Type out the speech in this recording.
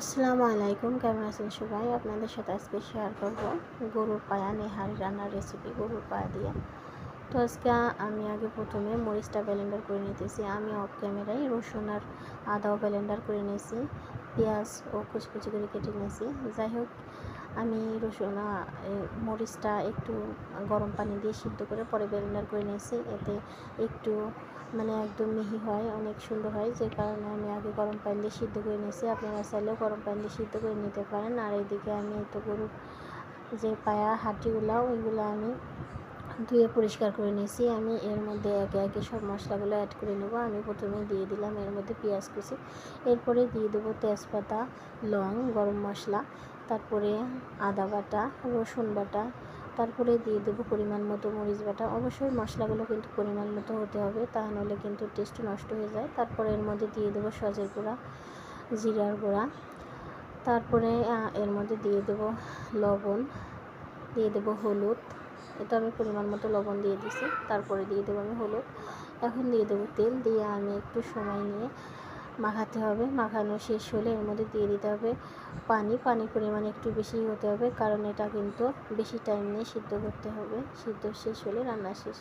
আসসালামু আলাইকুম, কেমন আছেন সবাই? আপনাদের সাথে আজকে শেয়ার করব গরুর পায়া, নেহার রান্নার রেসিপি গরুর পায়া দিয়ে। তো আজকে আমি আগে প্রথমে মরিচটা ব্লেন্ডার করে নিতেছি। আমি অফ ক্যামেরায় রসুন আর আদাও ব্লেন্ডার করে নিয়েছি, পেঁয়াজ ও কুচকুচি কুচি করে কেটে নিয়েছি। যাই হোক আমি রসুন মরিচটা একটু গরম পানি দিয়ে সিদ্ধ করে পরে ব্লেন্ডার করে নিয়েছি। এতে একটু মানে একদম মিহি হয়, অনেক সুন্দর হয়। যে কারণে আমি আগে গরম পানি দিয়ে সিদ্ধ করে নিয়েছি। আপনারা চাইলেও গরম পানি দিয়ে সিদ্ধ করে নিতে পারেন। আর এইদিকে আমি তো গরুর যে পায়া, হাঁটিগুলো, ওইগুলো আমি ধুয়ে পরিষ্কার করে নিয়েছি। আমি এর মধ্যে একে একে সব মশলাগুলো অ্যাড করে নেব। আমি প্রথমে দিয়ে দিলাম এর মধ্যে পেঁয়াজ কুচি। এরপরে দিয়ে দেবো তেজপাতা, লং, গরম মশলা। তারপরে আদা বাটা, রসুন বাটা, তারপরে দিয়ে দেবো পরিমাণ মতো মরিচ বাটা। অবশ্যই মশলাগুলো কিন্তু পরিমাণ মতো হতে হবে, তা নাহলে কিন্তু টেস্ট নষ্ট হয়ে যায়। তারপরে এর মধ্যে দিয়ে দেবো সজের গুঁড়া, জিরার গুঁড়া। তারপরে এর মধ্যে দিয়ে দেবো লবণ, দিয়ে দেবো হলুদ। এটা আমি পরিমাণ মতো লবণ দিয়ে দিছি, তারপরে দিয়ে দেবো আমি হলুদ। এখন দিয়ে দেবো তেল, দিয়ে আমি একটু সময় নিয়ে মাখাতে হবে। মাখানো শেষ হলে এর মধ্যে দিয়ে দিতে হবে পানি। পানির পরিমাণ একটু বেশি হতে হবে কারণ এটা কিন্তু বেশি টাইম নিয়ে সিদ্ধ করতে হবে। সিদ্ধ শেষ হলে রান্না শেষ।